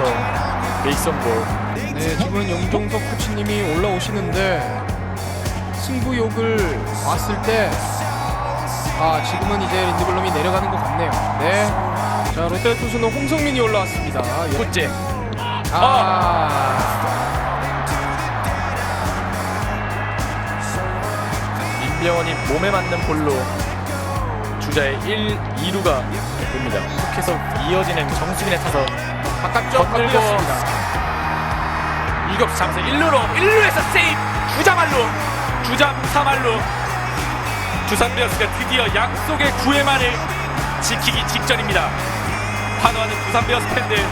그렇죠. 베이선볼. 네, 지금은 영종석 코치님이 올라오시는데 승부욕을 봤을 때 아, 지금은 이제 린드블럼이 내려가는 것 같네요. 네. 자, 롯데 투수는 홍성민이 올라왔습니다. 첫째. 아, 민병헌이 몸에 맞는 볼로 주자의 1, 2루가 됩니다. 계속 이어지는 정수빈의 타석. 바깥쪽 건들고. 유격수 잠수 1루로 1루에서 세이브 주자 말루 주자 무사 말루 두산 베어스가 드디어 약속의 9회만을 지키기 직전입니다. 환호하는 두산 베어스 팬들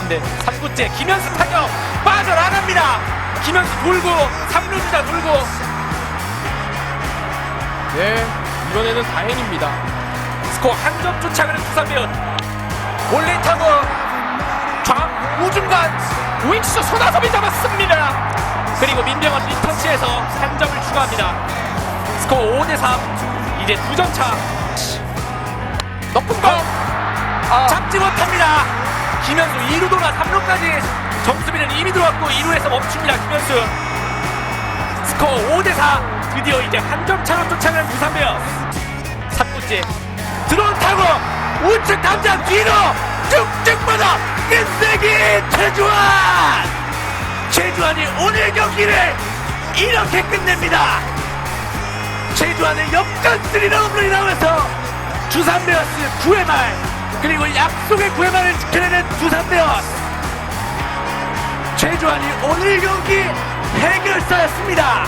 근데 3구째 김현수 타격 빠져나갑니다. 김현수 돌고 3루 주자 돌고. 네, 이번에는 다행입니다. 스코어 한 점 쫓아가는 두산 베어스 몰래 타 우중간 우익수 손아섭이 잡았습니다. 그리고 민병헌 리터치에서 한 점을 추가합니다. 스코어 5대 3 이제 두 점차. 높은 공. 잡지 못합니다. 김현수 2루 돌아 3루까지 정수빈은 이미 들어왔고 2루에서 멈춥니다 김현수. 스코어 5대 4 드디어 이제 한 점 차로 쫓아가는 두산 베어스 3구째 드론 타고 우측 담장 뒤로 쭉쭉 뻗어 끝내기 최주환! 최주환이 오늘 경기를 이렇게 끝냅니다. 최주환의 역전 스리런 홈런이 나오면서 두산 베어스 9회 말 그리고 약속의 9회 말을 지켜내는 두산 베어스. 최주환이 오늘 경기 해결사였습니다